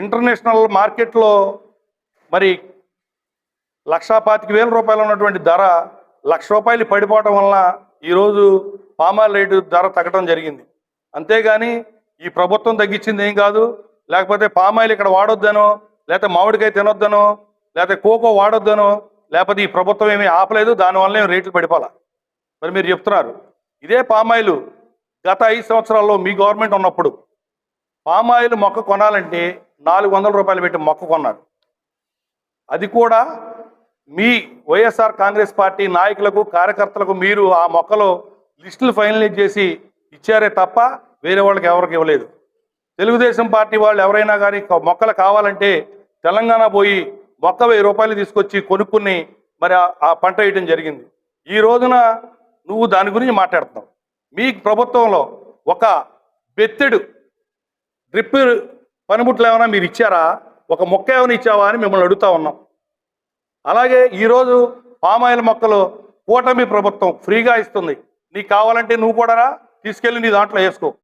International మార్కెట్లో మరి లక్షా పాతిక వేల రూపాయలు ఉన్నటువంటి ధర లక్ష రూపాయలు పడిపోవటం వలన ఈరోజు పామాయిల్ రేటు ధర తగ్గడం జరిగింది. అంతేగాని ఈ ప్రభుత్వం తగ్గించింది ఏం కాదు. లేకపోతే పామాయిల్ ఇక్కడ వాడొద్దనో లేకపోతే మామిడికాయ తినొద్దనో లేకపోతే కోకో వాడొద్దనో లేకపోతే ఈ ప్రభుత్వం ఏమీ ఆపలేదు దానివల్ల ఏమి రేట్లు పడిపోలా. మరి మీరు చెప్తున్నారు. ఇదే పామాయిల్ గత ఐదు సంవత్సరాల్లో మీ గవర్నమెంట్ ఉన్నప్పుడు పామాయిల్ మొక్క కొనాలంటే నాలుగు వందల రూపాయలు పెట్టి మొక్క కొన్నాడు అది కూడా మీ వైఎస్ఆర్ కాంగ్రెస్ పార్టీ నాయకులకు కార్యకర్తలకు మీరు ఆ మొక్కలో లిస్టులు ఫైనలైజ్ చేసి ఇచ్చారే తప్ప వేరే వాళ్ళకి ఎవరికి ఇవ్వలేదు. తెలుగుదేశం పార్టీ వాళ్ళు ఎవరైనా కానీ మొక్కలు కావాలంటే తెలంగాణ పోయి మొక్క వెయ్యి రూపాయలు తీసుకొచ్చి కొనుక్కుని మరి ఆ- ఆ పంట వేయడం జరిగింది. ఈ రోజున నువ్వు దాని గురించి మాట్లాడుతున్నావు. మీ ప్రభుత్వంలో ఒక బెత్తెడు డ్రిప్ పనిముట్లు ఏమైనా మీరు ఇచ్చారా? ఒక మొక్క ఏమైనా ఇచ్చావా అని మిమ్మల్ని అడుగుతా ఉన్నాం. అలాగే ఈరోజు పామాయిల్ మొక్కలు కూటమి ప్రభుత్వం ఫ్రీగా ఇస్తుంది. నీకు కావాలంటే నువ్వు కూడా రా, తీసుకెళ్ళి నీ దాంట్లో వేసుకో.